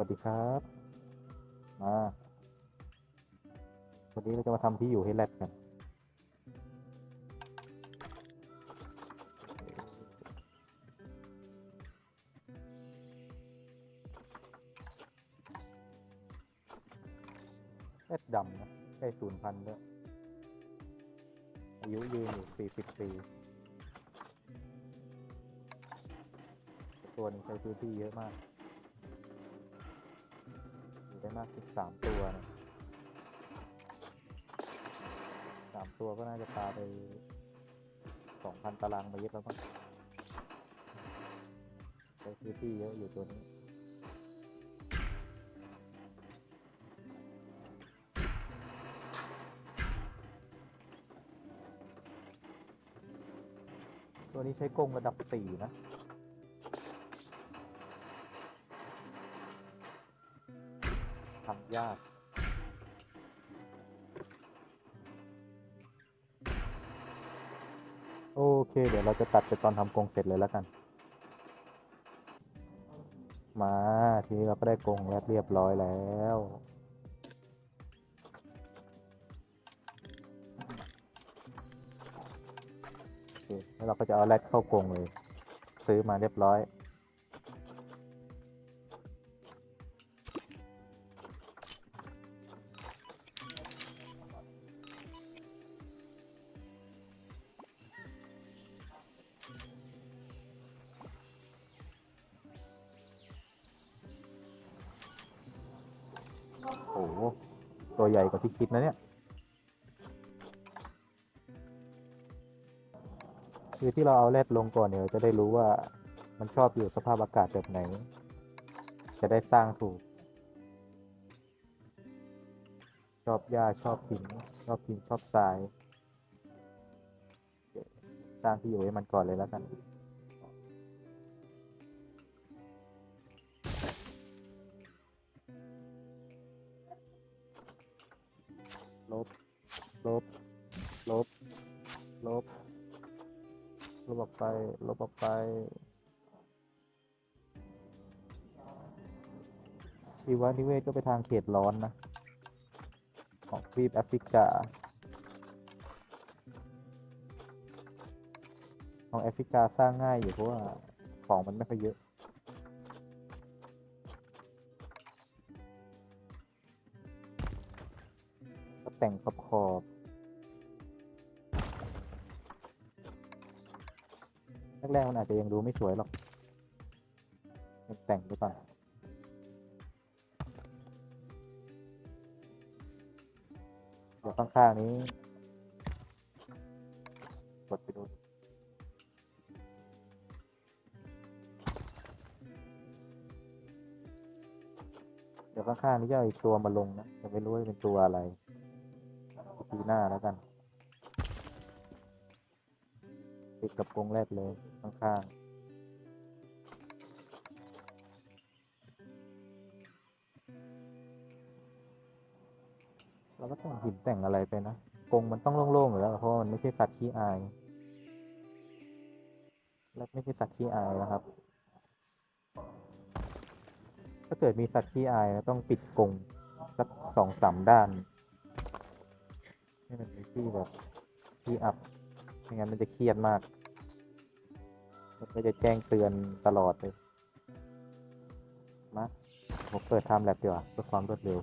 วัสดีครับ มาวันนี้เราจะมาทำที่อยู่ให้แรดกันแรดดำนะใกล้ศูนย์พันด้วยอายุยืนอยู่สี่สิบปีตัวนึงใช้พื้นที่เยอะมาก มากถึงสามตัวนะสามตัวก็น่าจะปาไปสองพันตารางเมตรแล้วมั้งใช้พื้นที่เยอะอยู่ตัวนี้ตัวนี้ใช้กรงระดับสี่นะ ยาก โอเค เดี๋ยวเราจะตัดไปตอนทำกรงเสร็จเลยแล้วกัน มาทีนี้เราก็ได้กรงแล้วเรียบร้อยแล้วแล้วเราก็จะเอาแรดเข้ากรงเลย ซื้อมาเรียบร้อย วใหญ่กว่าที่คิดนะเนี่ย คือที่เราเอาแรดลงก่อนเนี่ยจะได้รู้ว่ามันชอบอยู่สภาพอากาศแบบไหน จะได้สร้างถูก ชอบหญ้าชอบหินชอบหินชอบทราย สร้างที่อยู่ให้มันก่อนเลยแล้วกัน ลบ ลบ ลบ ลบ ลบออกไป ลบออกไป ชีวนิเวศก็ไปทางเขตร้อนนะ ของทวีปแอฟริกา ของแอฟริกาสร้างง่ายอยู่เพราะว่าของมันไม่ค่อยเยอะ แต่งขอบขอบแรกๆมันอาจจะยังดูไม่สวยหรอกยังแต่งไปก่อนเดี๋ยวข้างๆนี้ กดไปดูเดี๋ยวข้างๆนี้จะเอาอีกตัวมาลงนะแต่ไม่รู้ว่าเป็นตัวอะไร ปีหน้าแล้วกัน ติดกับกรงแรกเลย ข้างๆเราก็แต่งหินแต่งอะไรไปนะกรงมันต้องโล่งๆอยู่แล้ว เพราะมันไม่ใช่สัตว์ขี้อาย และไม่ใช่สัตว์ขี้อายนะครับ ถ้าเกิดมีสัตว์ขี้อายนะต้องปิดกรงสักสองสามด้าน ให้มันมีที่แบบที่อับไม่งั้นมันจะเครียดมากมันก็จะแจ้งเตือนตลอดเลยมาผมเปิดไทม์แลปดีกว่าเพื่อความรวดเร็ว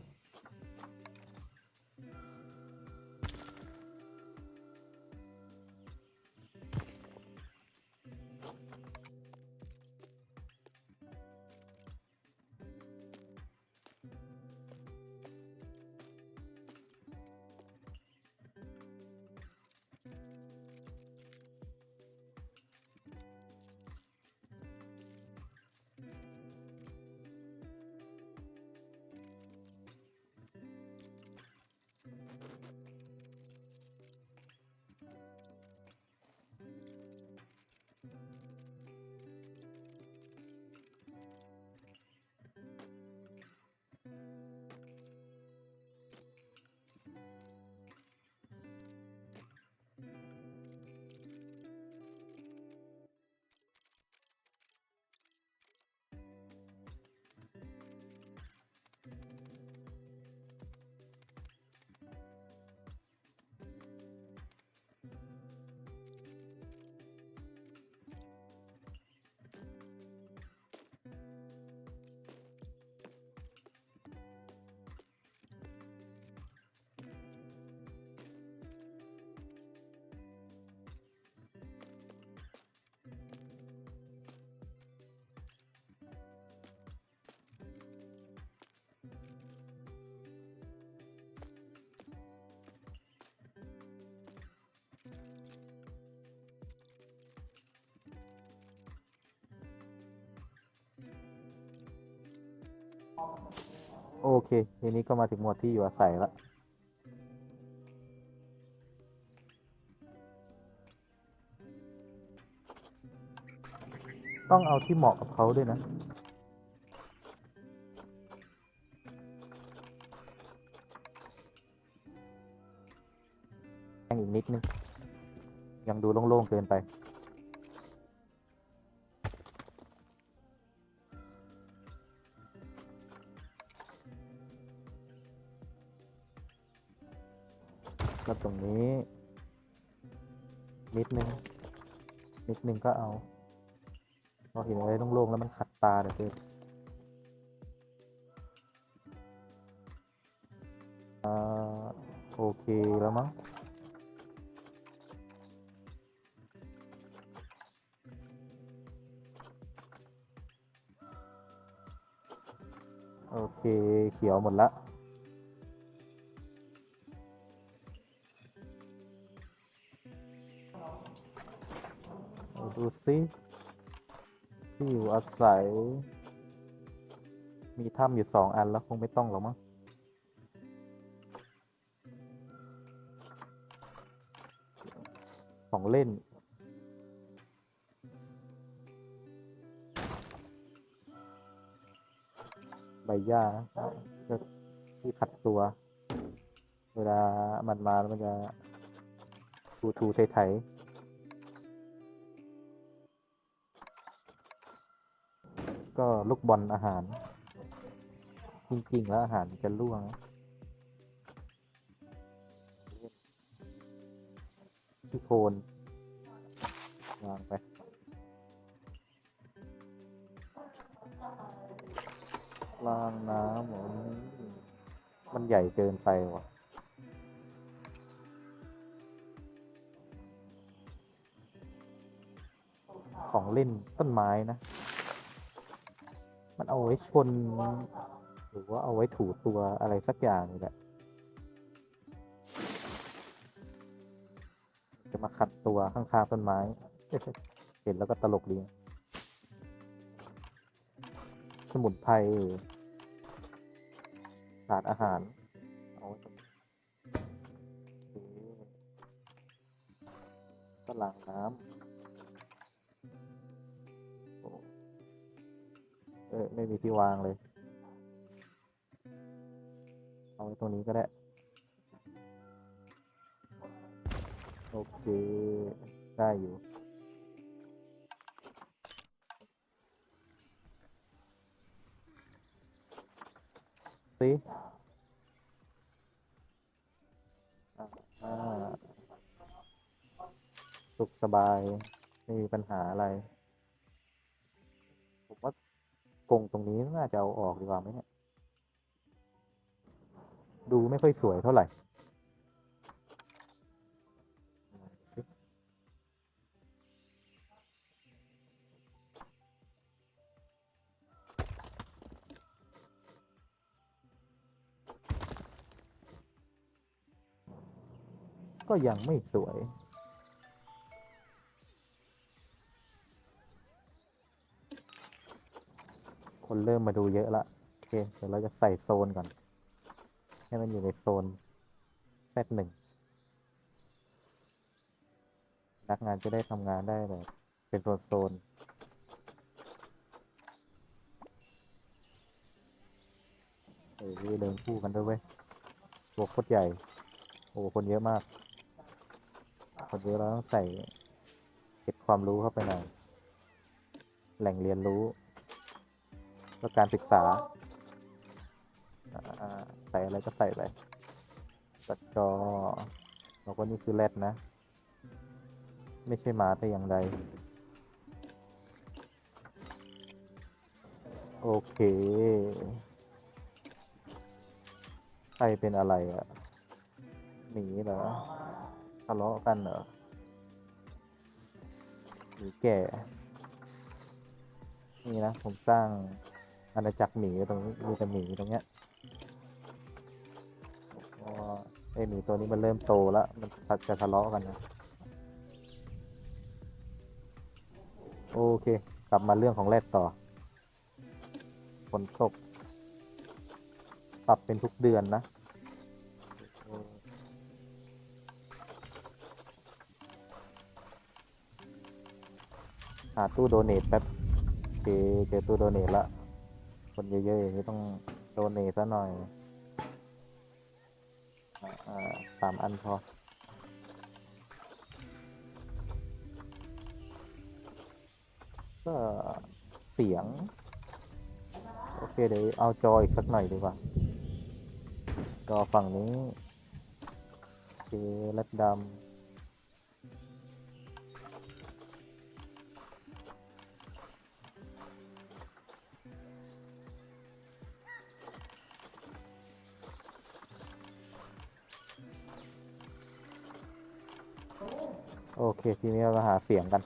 โอเค ทีนี้ก็มาถึงหมวดที่อยู่อาศัยละ ต้องเอาที่เหมาะกับเขาด้วยนะแงอีกนิดนึง ยังดูโล่งๆเกินไป ตรงนี้ นิดนึง นิดนึงก็เอาพอเห็นอะไรโล่งๆแล้วมันขัดตาเดี๋ยวเกินอ่าโอเคแล้วมั้งโอเค เขียวหมดละ สิที่อยู่อาศัย มีถ้ำอยู่สองอันแล้วคงไม่ต้องหรอกมั้งของเล่น ใบหญ้าก็ที่ขัดตัว เวลามันมาแล้วมันจะทูทูไถไถๆ ก็ลูกบอลอาหาร จริง ๆ แล้วอาหารจะร่วงนะขี้โคนวางไปล้างน้ำหรอมันใหญ่เกินไปว่ะของเล่นต้นไม้นะ มันเอาไว้ชน หรือว่าเอาไว้ถูตัวอะไรสักอย่างนี่แหละ จะมาขัดตัวข้างๆต้นไม้ เห็นแล้วก็ตลกดีสมุนไพรขาดอาหาร เอาไว้ตรงนี้โอเคก็ล้างน้ำ ไม่มีที่วางเลย เอาไว้ตรงนี้ก็ได้ โอเค ได้อยู่สิสุขสบาย ไม่มีปัญหาอะไร งตรงนี้น่าจะเอาออกดีกว่าไหมเนี่ย ดูไม่ค่อยสวยเท่าไหร่ก็ยังไม่สวย คนเริ่มมาดูเยอะละโอเคเดี๋ยวเราจะใส่โซนก่อน ให้มันอยู่ในโซนแซดหนึ่งนักงานจะได้ทำงานได้แบบเป็นโซนโซนๆเออเดินคู่กันด้วยเว้ยตัวโคตรใหญ่ โอ้คนเยอะมาก คนเยอะเราต้องใส่เก็บความรู้เข้าไปหน่อย แหล่งเรียนรู้ เพื่อการศึกษาใส่อะไรก็ใส่ไปตัดจอเราก็นี่คือแรดนะ ไม่ใช่หมาแต่อย่างใดโอเค ใครเป็นอะไรอะ่ะหมีเหรอทะเลาะกันเหรอหมีแก่ นี่นะ ผมสร้าง อาณาจักรหมีตรงนี้มีแต่หมีตรงเนี้ยเพราะว่าไอหมีตัวนี้มันเริ่มโตแล้ว มันจะทะเลาะกันนะโอเค กลับมาเรื่องของแรดต่อฝนตกปรับเป็นทุกเดือนนะหาตู้โดเนทแป๊บโอเคเจอตู้โดเนทละ คนเยอะๆอย่างนี้ต้องโดนเนซะหน่อยอสามอันพอก็เสียง โอเคเดี๋ยวเอาจออีกสักหน่อยดีกว่าจอฝั่งนี้ โอเคเล็ดดำ เคทีนี้เรามาหาเสียงกัน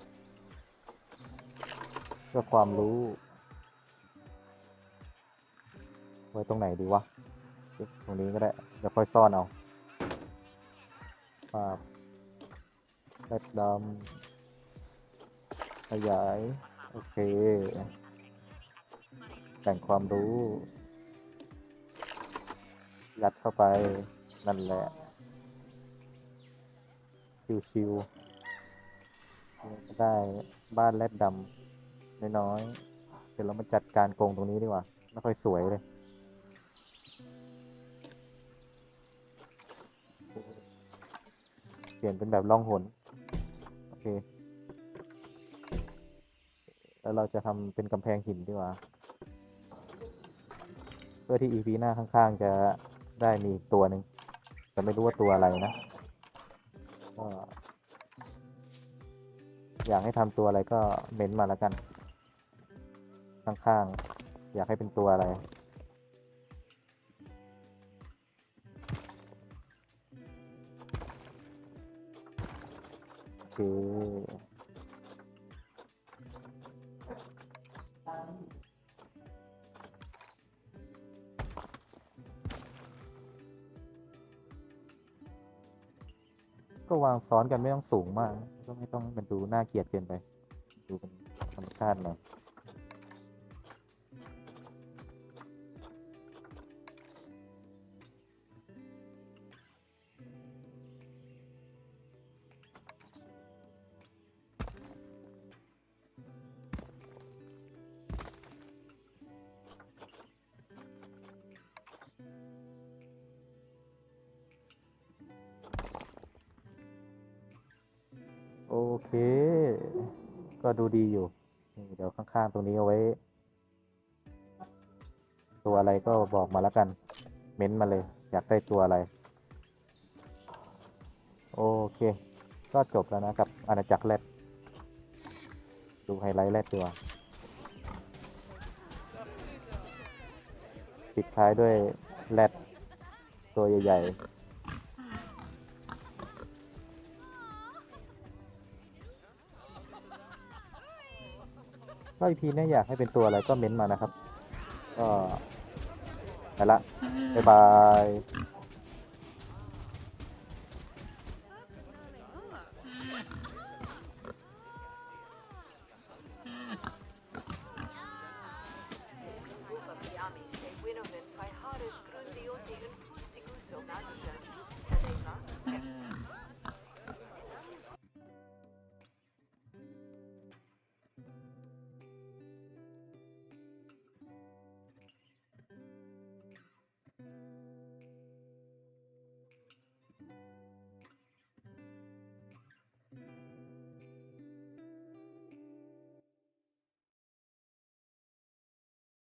เพื่อความรู้ ไว้ตรงไหนดีวะ ตรงนี้ก็ได้ เดี๋ยวค่อยซ่อนเอาปาบแรดดำขยาย โอเค แต่งความรู้ ยัดเข้าไป นั่นแหละ ชิวๆ ได้บ้านแรดดำน้อยๆเดี๋ยวเรามาจัดการกรงตรงนี้ดีกว่า ไม่ค่อยสวยเลย เปลี่ยนเป็นแบบล่องหน โอเค แล้วเราจะทำเป็นกำแพงหินดีกว่า เพื่อที่ EP หน้าข้างๆ จะได้มีอีกตัวหนึ่งแต่ไม่รู้ว่าตัวอะไรนะก็ อยากให้ทำตัวอะไรก็เม้นต์มาแล้วกัน ข้างๆ อยากให้เป็นตัวอะไร โอเค ก็วางซ้อนกันไม่ต้องสูงมาก ก็ไม่ต้องมันดูน่าเกลียดเกินไป ดูเป็นธรรมชาติหน่อย เค ก็ดูดีอยู่ นี่เดี๋ยวข้างๆตรงนี้เอาไว้ ตัวอะไรก็บอกมาแล้วกัน เม้นมาเลย อยากได้ตัวอะไร โอเค ก็จบแล้วนะกับอาณาจักรแรดดูไฮไลท์แรดดีกว่าปิดท้ายด้วยแรดตัวใหญ่ ๆ ก็อีพีนี้อยากให้เป็นตัวอะไรก็เม้นต์มานะครับ ก็ไปละบ๊ายบาย